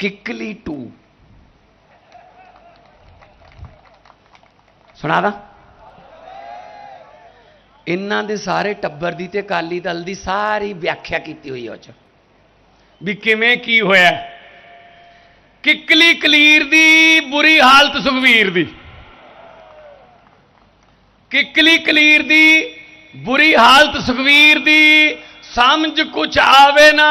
ਕਿਕਲੀ 2 ਸੁਣਾ ਦਾ? ਇਹਨਾਂ ਦੇ ਸਾਰੇ ਟੱਬਰ ਦੀ ਤੇ ਅਕਾਲੀ ਦਲ ਦੀ ਸਾਰੀ ਵਿਆਖਿਆ ਕੀਤੀ ਹੋਈ ਹੈ ਉਹ ਚ। ਵੀ ਕਿਵੇਂ ਕੀ ਹੋਇਆ? ਕਿਕਲੀ ਕਲੀਰ ਦੀ, ਬੁਰੀ ਹਾਲਤ ਸੁਖਵੀਰ ਦੀ। ਕਿਕਲੀ ਕਲੀਰ ਦੀ, ਬੁਰੀ ਹਾਲਤ ਸੁਖਵੀਰ ਦੀ, ਸਮਝ ਕੁਛ ਆਵੇ ਨਾ।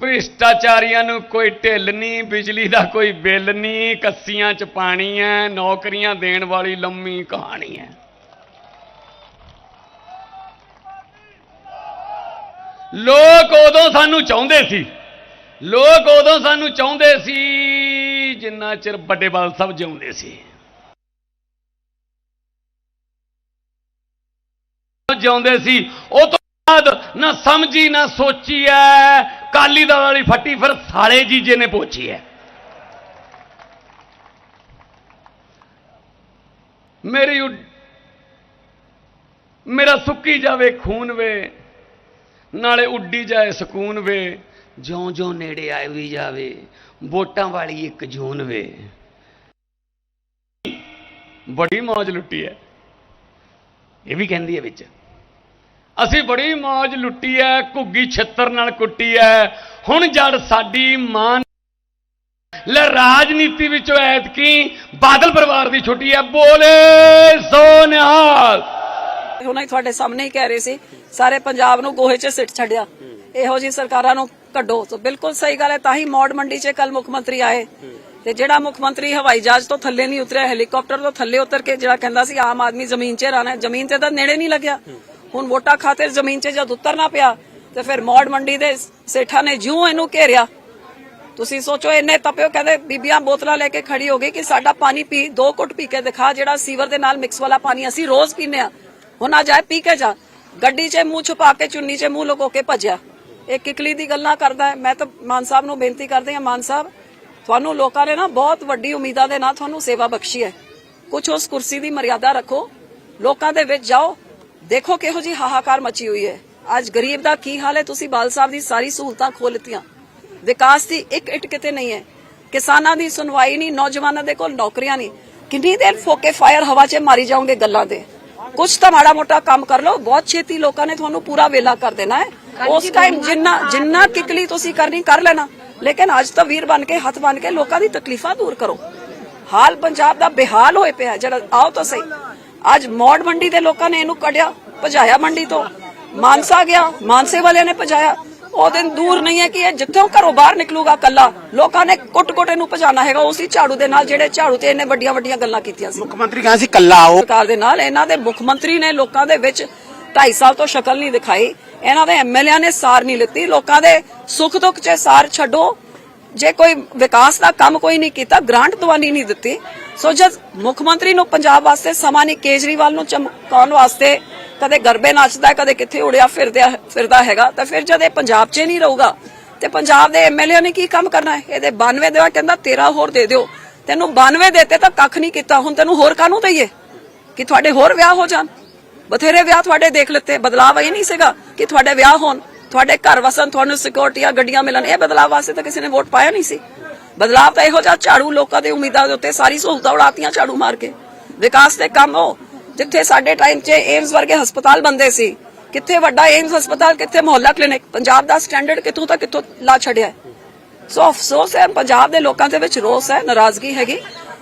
ਭ੍ਰਿਸ਼ਟਾਚਾਰੀਆਂ ਨੂੰ ਕੋਈ ਢਿੱਲ ਨਹੀਂ, ਬਿਜਲੀ ਦਾ ਕੋਈ ਬਿੱਲ ਨਹੀਂ, ਕੱਸੀਆਂ 'ਚ ਪਾਣੀ ਹੈ ਨੌਕਰੀਆਂ ਦੇਣ ਵਾਲੀ ਲੰਮੀ ਕਹਾਣੀ ਹੈ ਲੋਕ ਉਦੋਂ ਸਾਨੂੰ ਚਾਹੁੰਦੇ ਸੀ, ਲੋਕ ਉਦੋਂ ਸਾਨੂੰ ਚਾਹੁੰਦੇ ਸੀ, ਜਿੰਨਾ ਚਿਰ ਵੱਡੇ ਬਾਲ ਸਾਹਿਬ ਜਿਉਂਦੇ ਸੀ। ਜਿਉਂਦੇ ਸੀ, ਉਹ ਤੋਂ ਨਾ ਸਮਝੀ, ਨਾ ਸੋਚੀ ਐ। ਕਾਲੀ ਦਲ ਵਾਲੀ ਫੱਟੀ ਫਿਰ ਸਾਲੇ ਜੀਜੇ ਨੇ ਪੋਚੀ ਐ। ਮੇਰੀ ਉੱਡ- ਮੇਰਾ ਸੁੱਕੀ ਜਾਵੇ ਖੂਨ ਵੇ, ਨਾਲੇ ਉੱਡੀ ਜਾਏ ਸਕੂਨ ਵੇ। ਜਿਉਂ ਜਿਉਂ ਨੇੜੇ ਆਈ ਵੀ ਜਾਵੇ, ਵੋਟਾਂ ਵਾਲੀ ਇੱਕ ਜੂਨ ਵੇ। ਬੜੀ ਮੌਜ ਲੁੱਟੀ ਐ। ਇਹ ਵੀ ਕਹਿੰਦੀ ਹੈ ਵਿੱਚ। ਅਸੀਂ ਬੜੀ ਮੌਜ ਲੁੱਟੀ ਐ, ਘੁੱਗੀ ਛਿੱਤਰ ਨਾਲ ਕੁੱਟੀ ਐ। ਹੁਣ ਜੜ ਸਾਡੀ ਮਾਂ ਲੈ ਰਾਜਨੀਤੀ ਵਿੱਚੋਂ ਐਤਕੀ ਬਾਦਲ ਪਰਿਵਾਰ ਦੀ ਛੁੱਟੀ ਐ, ਬੋਲੇ ਸੋ ਨਿਹਾਲ। ਹੁਣੇ ਤੁਹਾਡੇ ਸਾਹਮਣੇ ਹੀ ਕਹਿ ਰਹੇ ਸੀ, ਸਾਰੇ ਪੰਜਾਬ ਨੂੰ ਗੋਹੇ 'ਚ ਸਿੱਟ ਛੱਡਿਆ। ਇਹੋ ਜੀ ਸਰਕਾਰਾਂ ਨੂੰ ਕੱਢੋ। ਤਾਂ ਬਿਲਕੁਲ ਸਹੀ ਗੱਲ ਹੈ ਤਾਂ ਹੀ ਮੌੜ ਮੰਡੀ 'ਚ ਕੱਲ ਮੁੱਖ ਮੰਤਰੀ ਆਏ। ਤੇ ਜਿਹੜਾ ਮੁੱਖ ਮੰਤਰੀ ਹਵਾਈ ਜਹਾਜ਼ ਤੋਂ ਥੱਲੇ ਨਹੀਂ ਉਤਰਿਆ, ਹੈਲੀਕਾਪਟਰ ਤੋਂ ਥੱਲੇ ਉਤਰ ਕੇ ਜਿਹੜਾ ਕਹਿੰਦਾ ਸੀ, ਆਮ ਆਦਮੀ ਜ਼ਮੀਨ 'ਚ ਰਹਿਣਾ ਹੈ ਜ਼ਮੀਨ ਤੇ ਤਾਂ ਨੇੜੇ ਨਹੀਂ ਲੱਗਿਆ। ਹੁਣ ਵੋਟਾਂ ਖਾਤਰ ਜ਼ਮੀਨ 'ਚ ਜਦ ਉਤਰਨਾ ਪਿਆ, ਤੇ ਫਿਰ ਮੌੜ ਮੰਡੀ ਦੇ ਸੇਠਾ ਨੇ ਜਿਉਂ ਇਹਨੂੰ ਘੇਰਿਆ। ਤੁਸੀਂ ਸੋਚੋ, ਇੰਨੇ ਤਪਿਓ ਕਹਿੰਦੇ ਬੀਬੀਆਂ ਬੋਤਲਾਂ ਲੈ ਕੇ ਖੜੀ ਹੋ ਗਈ ਕਿ ਸਾਡਾ ਪਾਣੀ ਪੀ, ਦੋ ਘੁੱਟ ਪੀ ਕੇ ਦਿਖਾ ਜਿਹੜਾ ਸੀਵਰ ਦੇ ਨਾਲ ਮਿਕਸ ਵਾਲਾ ਪਾਣੀ ਅਸੀਂ ਰੋਜ਼ ਪੀਂਦੇ ਆ ਹੁਣ ਆ ਜਾਏ, ਪੀ ਕੇ ਜਾ। ਗੱਡੀ 'ਚ ਮੂੰਹ ਛੁਪਾ ਕੇ, ਚੁੰਨੀ 'ਚ ਮੂੰਹ ਲੁਕੋ ਕੇ ਭੱਜਿਆ। ਇਹ ਕਿਕਲੀ ਦੀ ਗੱਲਾਂ ਕਰਦਾ ਮੈਂ ਤਾਂ ਮਾਨ ਸਾਹਿਬ ਨੂੰ ਬੇਨਤੀ ਕਰਦੀ ਆ ਮਾਨ ਸਾਹਿਬ, ਤੁਹਾਨੂੰ ਲੋਕਾਂ ਨੇ ਨਾ ਬਹੁਤ ਵੱਡੀ ਉਮੀਦਾਂ ਦੇ ਨਾਲ ਤੁਹਾਨੂੰ ਸੇਵਾ ਬਖਸ਼ੀ ਹੈ। ਕੁਝ ਉਸ ਕੁਰਸੀ ਦੀ ਮਰਿਆਦਾ ਰੱਖੋ। ਲੋਕਾਂ ਦੇ ਵਿੱਚ ਜਾਓ। ਦੇਖੋ ਕਿਹੋ ਜੀ ਹਾਹਾਕਾਰ ਮਚੀ ਹੋਈ ਹੈ। ਅੱਜ ਗਰੀਬ ਦਾ ਕੀ ਹਾਲ ਹੈ? ਤੁਸੀਂ ਬਾਲ ਸਾਹਿਬ ਦੀ ਸਾਰੀ ਸਹੂਲਤਾਂ ਖੋਲ ਲਿੱਤੀਆਂ ਵਿਕਾਸ ਦੀ ਇੱਕ ਇੱਟ ਕਿਤੇ ਨਹੀਂ ਹੈ। ਕਿਸਾਨਾਂ ਦੀ ਸੁਣਵਾਈ ਨਹੀਂ ਨੌਜਵਾਨਾਂ ਦੇ ਕੋਲ ਨੌਕਰੀਆਂ ਨਹੀਂ। ਕਿੰਨੀ ਦੇਰ ਫੋਕੇ ਫਾਇਰ ਹਵਾ 'ਚ ਮਾਰੀ ਜਾਓਗੇ ਗੱਲਾਂ ਦੇ ਕੁਝ ਤਾਂ ਮਾੜਾ ਮੋਟਾ ਕੰਮ ਕਰ ਲਓ। ਬਹੁਤ ਛੇਤੀ ਲੋਕਾਂ ਨੇ ਤੁਹਾਨੂੰ ਪੂਰਾ ਵੇਲਾ ਕਰ ਦੇਣਾ ਹੈ। ਉਸ ਟਾਈਮ ਜਿੰਨਾ ਜਿੰਨਾ ਕਿਕਲੀ ਤੁਸੀਂ ਕਰਨੀ ਕਰ ਲੈਣਾ। ਲੇਕਿਨ ਅੱਜ ਤਾਂ ਵੀਰ ਬਣ ਕੇ ਹੱਥ ਬਣ ਕੇ ਲੋਕਾਂ ਦੀ ਤਕਲੀਫਾਂ ਦੂਰ ਕਰੋ। ਹਾਲ ਪੰਜਾਬ ਦਾ ਬੇਹਾਲ ਹੋਏ ਪਿਆ ਜਿਹੜਾ ਆਓ ਤਾਂ ਸਹੀ। ਅੱਜ ਮੌੜ ਮੰਡੀ ਦੇ ਲੋਕਾਂ ਨੇ ਇਹਨੂੰ ਕੱਢਿਆ ਭਜਾਇਆ ਮੰਡੀ ਤੋਂ। ਮਾਨਸਾ ਗਿਆ ਮਾਨਸੇ ਵਾਲਿਆਂ ਨੇ ਭਜਾਇਆ। ਉਹ ਦਿਨ ਦੂਰ ਨਹੀਂ ਹੈ ਕਿ ਇਹ ਜਿੱਥੋਂ ਘਰੋਂ ਬਾਹਰ ਨਿਕਲੂਗਾ ਕੱਲਾ ਲੋਕਾਂ ਨੇ ਕੁੱਟ-ਕੁੱਟ ਇਹਨੂੰ ਭਜਾਣਾ ਹੈਗਾ ਉਸੇ ਝਾੜੂ ਦੇ ਨਾਲ ਜਿਹੜੇ ਝਾੜੂ ਤੇ ਇਹਨੇ ਵੱਡੀਆਂ ਵੱਡੀਆਂ ਗੱਲਾਂ ਕੀਤੀਆਂ ਸੀ। ਮੁੱਖ ਮੰਤਰੀ ਕਹਿੰਦਾ ਸੀ ਕੱਲਾ ਆਓ। ਸਰਕਾਰ ਦੇ ਨਾਲ ਇਹਨਾਂ ਦੇ ਮੁੱਖ ਮੰਤਰੀ ਨੇ ਲੋਕਾਂ ਦੇ ਵਿੱਚ 2.5 ਸਾਲ ਤੋਂ ਸ਼ਕਲ ਨਹੀਂ ਦਿਖਾਈ। ਇਹਨਾਂ ਦੇ ਐਮਐਲਏ ਨੇ ਸਾਰ ਨਹੀਂ ਲਿੱਤੀ। ਲੋਕਾਂ ਦੇ ਸੁੱਖ ਦੁੱਖ 'ਚ ਸਾਰ ਛੱਡੋ। ਜੇ ਕੋਈ ਵਿਕਾਸ ਦਾ ਕੰਮ ਕੋਈ ਨਹੀਂ ਕੀਤਾ, ਗ੍ਰਾਂਟ ਦਵਾਨੀ ਨਹੀਂ ਦਿੱਤੀ, ਸੋ ਜਦ ਮੁੱਖ ਮੰਤਰੀ ਨੂੰ ਪੰਜਾਬ ਵਾਸਤੇ ਸਮਾਂ ਨਹੀਂ, ਕੇਜਰੀਵਾਲ ਨੂੰ ਚਮਕਾਉਣ ਵਾਸਤੇ ਕਦੇ ਗਰਬੇ ਨੱਚਦਾ ਕਦੇ ਕਿੱਥੇ ਉੜਿਆ ਫਿਰਦਾ ਫਿਰਦਾ ਹੈਗਾ, ਤਾਂ ਫਿਰ ਜਦ ਇਹ ਪੰਜਾਬ 'ਚ ਨਹੀਂ ਰਹੂਗਾ, ਤੇ ਪੰਜਾਬ ਦੇ ਐਮਐਲਏ ਨੇ ਕੀ ਕੰਮ ਕਰਨਾ ਹੈ? ਇਹਦੇ 92 ਦੇਵਾ ਕਹਿੰਦਾ 13 ਹੋਰ ਦੇ ਦਿਓ। ਤੈਨੂੰ 92 ਦੇਤੇ ਤਾਂ ਕੱਖ ਨਹੀਂ ਕੀਤਾ, ਹੁਣ ਤੈਨੂੰ ਹੋਰ ਕਾਹਨੂੰ ਦਈਏ? ਕਿ ਤੁਹਾਡੇ ਹੋਰ ਵਿਆਹ ਹੋ ਜਾਣ? ਬਥੇਰੇ ਵਿਆਹ ਤੁਹਾਡੇ ਦੇਖ ਲਿੱਤੇ, ਬਦਲਾਵ ਇਹ ਨਹੀਂ ਸੀਗਾ ਕਿ ਤੁਹਾਡੇ ਵਿਆਹ ਹੋਣ। ਤੁਹਾਡੇ ਘਰ ਵਸਣ, ਤੁਹਾਨੂੰ ਸਿਕਿਉਰਟੀਆਂ, ਗੱਡੀਆਂ ਮਿਲਣ, ਇਹ ਬਦਲਾਵ ਵਾਸਤੇ ਤਾਂ ਕਿਸੇ ਨੇ ਵੋਟ ਪਾਇਆ ਨਹੀਂ ਸੀ। ਬਦਲਾਵ ਤਾਂ ਇਹੋ ਜਿਹਾ ਝਾੜੂ ਲੋਕਾਂ ਦੇ ਉਮੀਦਾਂ ਦੇ ਉੱਤੇ ਸਾਰੀ ਸਹੂਲਤਾਂ ਉਡਾਤੀਆਂ ਝਾੜੂ ਮਾਰ ਕੇ। ਵਿਕਾਸ ਦੇ ਕੰਮ ਹੋ ਜਿੱਥੇ ਸਾਡੇ ਟਾਈਮ 'ਚ ਏਮਸ ਵਰਗੇ ਹਸਪਤਾਲ ਬੰਦੇ ਸੀ, ਕਿੱਥੇ ਵੱਡਾ ਏਮਸ ਹਸਪਤਾਲ, ਕਿੱਥੇ ਮੁਹੱਲਾ ਕਲੀਨਿਕ ਪੰਜਾਬ ਦਾ ਸਟੈਂਡਰਡ ਕਿੱਥੋਂ ਤੱਕ ਕਿੱਥੋਂ ਲਾ ਛੱਡਿਆ ਸੋ ਅਫਸੋਸ ਹੈ, ਪੰਜਾਬ ਦੇ ਲੋਕਾਂ ਦੇ ਵਿੱਚ ਰੋਸ ਹੈ, ਨਾਰਾਜ਼ਗੀ ਹੈਗੀ,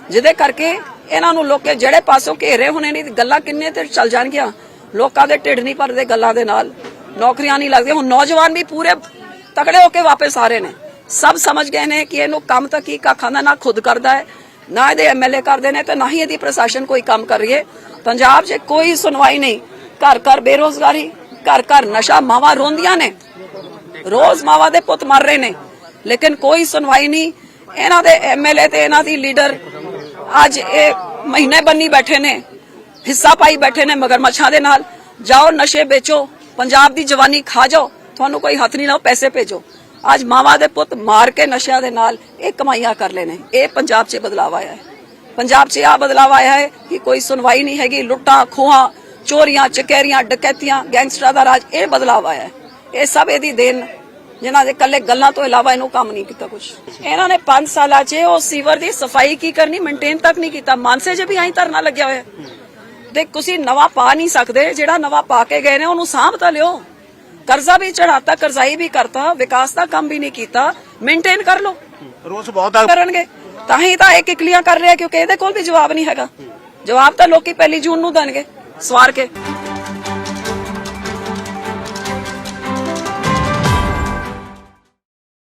ਜਿਹਦੇ ਕਰਕੇ ਇਹਨਾਂ ਨੂੰ ਲੋਕੇ ਜਿਹੜੇ ਪਾਸੋਂ ਘੇਰੇ ਹੋਣੇ ਨਹੀਂ, ਗੱਲਾਂ ਕਿੰਨੇ ਤੇ ਚੱਲ ਜਾਣਗੀਆਂ, ਲੋਕਾਂ ਦੇ ਢਿੱਡ ਨਹੀਂ ਭਰਦੇ ਗੱਲਾਂ ਦੇ ਨਾਲ। ਨੌਕਰੀਆਂ ਨਹੀਂ ਲੱਗਦੀਆਂ। ਹੁਣ ਨੌਜਵਾਨ ਵੀ ਪੂਰੇ ਤਕੜੇ ਹੋ ਕੇ ਵਾਪਸ ਆ ਰਹੇ ਨੇ। ਸਭ ਸਮਝ ਗਏ ਨੇ ਕਿ ਇਹਨੂੰ ਕੰਮ ਤਾਂ ਕੀ ਕੱਖਾਂ ਦਾ ਨਾ ਖੁਦ ਕਰਦਾ ਹੈ, ਨਾ ਇਹਦੇ ਐਮਐਲਏ ਕਰਦੇ ਨੇ ਤੇ ਨਾ ਹੀ ਇਹਦੀ ਪ੍ਰਸ਼ਾਸਨ ਕੋਈ ਕੰਮ ਕਰ ਰਹੀ ਹੈ। ਪੰਜਾਬ 'ਚ ਕੋਈ ਸੁਣਵਾਈ ਨਹੀਂ। ਘਰ ਘਰ ਬੇਰੋਜ਼ਗਾਰੀ, ਘਰ ਘਰ ਨਸ਼ਾ, ਮਾਵਾਂ ਰੋਂਦੀਆਂ ਨੇ। ਰੋਜ਼ ਮਾਵਾਂ ਦੇ ਪੁੱਤ ਮਰ ਰਹੇ ਨੇ। ਲੇਕਿਨ ਕੋਈ ਸੁਣਵਾਈ ਨਹੀਂ। ਇਹਨਾਂ ਦੇ ਐਮਐਲਏ ਤੇ ਇਹਨਾਂ ਦੀ ਲੀਡਰ ਅੱਜ ਇਹ ਮਹੀਨੇ ਬੰਨੀ ਬੈਠੇ ਨੇ। ਹਿੱਸਾ ਪਾਈ ਬੈਠੇ ਨੇ ਮਗਰਮੱਛਾਂ ਦੇ ਨਾਲ। ਜਾਓ, ਨਸ਼ੇ ਵੇਚੋ। ਪੰਜਾਬ ਦੀ ਜਵਾਨੀ ਖਾ ਜਾਓ, ਤੁਹਾਨੂੰ ਕੋਈ ਹੱਥ ਨਹੀਂ ਲਾਓ, ਪੈਸੇ ਭੇਜੋ। ਅੱਜ ਮਾਵਾ ਦੇ ਪੁੱਤ ਮਾਰ ਕੇ ਨਸ਼ਿਆਂ ਦੇ ਨਾਲ ਇਹ ਕਮਾਈਆਂ ਕਰ ਲੈਣੇ ਇਹ ਪੰਜਾਬ 'ਚ ਬਦਲਾਅ ਆਇਆ ਹੈ। ਪੰਜਾਬ 'ਚ ਆ ਬਦਲਾਅ ਆਇਆ ਹੈ ਕਿ ਕੋਈ ਸੁਣਵਾਈ ਨਹੀਂ ਹੈਗੀ, ਲੁੱਟਾਂ, ਖੋਹਾਂ, ਚੋਰੀਆਂ, ਚਕੈਰੀਆਂ, ਡਕੈਤੀਆਂ, ਗੈਂਗਸਟਰਾਂ ਦਾ ਰਾਜ, ਇਹ ਬਦਲਾਅ ਆਇਆ ਹੈ। ਇਹ ਸਭ ਇਹਦੀ ਦੇਣ, ਜਿਨ੍ਹਾਂ ਦੇ ਕੱਲੇ ਗੱਲਾਂ ਤੋਂ ਇਲਾਵਾ ਇਹਨੂੰ ਕੰਮ ਨਹੀਂ ਕੀਤਾ ਕੁਝ ਇਹਨਾਂ ਨੇ 5 ਸਾਲਾਂ 'ਚ ਉਹ ਸੀਵਰ ਦੀ ਸਫ਼ਾਈ ਕੀ ਕਰਨੀ, ਮੇਨਟੇਨ ਤੱਕ ਨਹੀਂ ਕੀਤਾ। ਮਾਨਸੇ 'ਚ ਵੀ ਆਈ ਧਰਨਾ ਲੱਗਿਆ ਹੋਇਆ ਤੇ ਤੁਸੀਂ ਨਵਾਂ ਪਾ ਨਹੀਂ ਸਕਦੇ ਜਿਹੜਾ ਨਵਾਂ ਪਾ ਕੇ ਗਏ ਨੇ ਉਹਨੂੰ ਸਾਂਭ ਤਾਂ ਲਿਓ। ਕਰਜ਼ਾ ਵੀ ਚੜਾਤਾ ਕਰਜ਼ਾਈ ਵੀ ਕਰਤਾ ਵਿਕਾਸ ਦਾ ਕੰਮ ਵੀ ਨਹੀਂ ਕੀਤਾ ਮੇਨਟੇਨ ਕਰ ਲਓ। ਰੋਸ ਬਹੁਤ ਆ। ਕਰਨਗੇ। ਤਾਂ ਹੀ ਤਾਂ ਇੱਕ ਇਕਲੀਆਂ ਕਰ ਰਿਹਾ ਕਿਉਂਕਿ ਇਹਦੇ ਕੋਲ ਵੀ ਜਵਾਬ ਨਹੀਂ ਹੈਗਾ। ਜਵਾਬ ਤਾਂ ਲੋਕੀ ਪਹਿਲੀ ਜੂਨ ਨੂੰ ਦੇਣਗੇ ਸਵਾਰ ਕੇ।